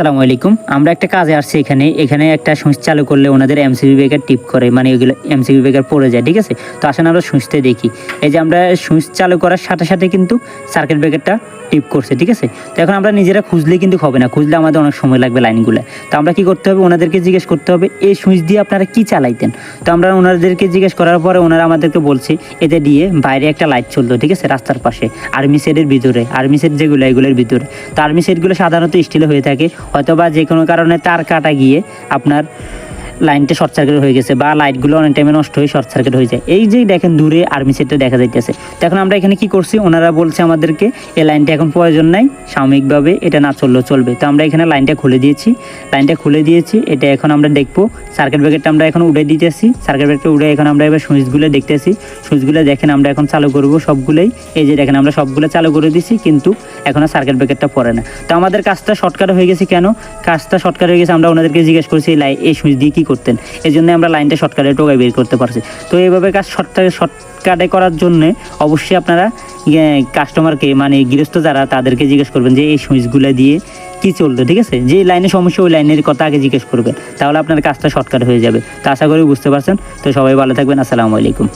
আসসালামু আলাইকুম। আমরা একটা কাজে আসছি এখানে। এখানে একটা সুইচ চালু করলে ওনাদের এমসিবি ব্রেকার টিপ করে মানে এগুলো এমসিবি ব্রেকার পড়ে যায়, ঠিক আছে? তো আসেন আমরা সুইচতে দেখি। এই যে আমরা সুইচ চালু করার সাথে সাথে কিন্তু সার্কিট ব্রেকারটা টিপ করছে, ঠিক আছে? তো এখন আমরা নিজেরা খুঁজলে কিন্তু হবে না। খুঁজলে আমাদের অনেক সময় লাগবে লাইনগুলো। তো আমরা কি করতে হবে? ওনাদেরকে জিজ্ঞেস করতে হবে, এই সুইচ দিয়ে আপনারা কি চালাইতেন? তো আমরা ওনাদেরকে জিজ্ঞেস করার পরে ওনারা আমাদেরকে বলছে, এতে দিয়ে বাইরে একটা লাইট চলতো ঠিক আছে? রাস্তার পাশে আর্মি সেটের ভিতরে আর্মি সেট যেগুলো, এগুলোর ভিতরে। তো আর্মি সেটগুলো সাধারণত স্টিলে হয়ে থাকে। হয়তো বা যে কোনো কারণে তার কাটা গিয়ে আপনার লাইনটা শর্ট সার্কিট হয়ে গেছে বা লাইটগুলো অনেক টাইমে নষ্ট হয়ে শর্ট সার্কিট হয়ে যায়। এই যে দেখেন দূরে আর্মি সেটটা দেখা যাইতেছে। তো এখন আমরা এখানে কি করছি? ওনারা বলছে আমাদেরকে এই লাইনটা এখন প্রয়োজন নাই, সাময়িকভাবে এটা না চললেও চলবে। তো আমরা এখানে লাইনটা খুলে দিয়েছি। লাইনটা খুলে দিয়েছি, এটা এখন আমরা দেখব। সার্কিট ব্রেকারটা আমরা এখন উড়ে দিতেছি। সার্কিট ব্রেকারটা উড়ে এখন আমরা এবার সুইচগুলো দেখতেছি। সুইচগুলো দেখেন আমরা এখন চালু করব সবগুলোই। এই যে দেখেন আমরা সবগুলো চালু করে দিছি, কিন্তু এখন আর সার্কিট ব্রেকারটা পড়ে না। তো আমাদের কাজটা শর্টকাট হয়ে গেছে কেন? কাজটা শর্টকাট হয়ে গেছে, আমরা ওনাদেরকে জিজ্ঞেস করছি এই সুইচ দিয়ে কী করতেন। এই জন্য আমরা লাইনটা শর্টকাটে টোকায় বের করতে পারছি। তো এইভাবে কাজ শর্টকাটে শর্টকাটে করার জন্য অবশ্যই আপনারা কাস্টমারকে মানে গৃহস্থ যারা, তাদেরকে জিজ্ঞেস করবেন যে, এই সুইচগুলো দিয়ে কি চলতো? ঠিক আছে? যে লাইনে সমস্যা, ওই লাইনের কথা আগে জিজ্ঞেস করবেন। তাহলে আপনার কাজটা শর্টকাট হয়ে যাবে। তো আশা করি বুঝতে পারছেন। তো সবাই ভালো থাকবেন। আসসালামু আলাইকুম।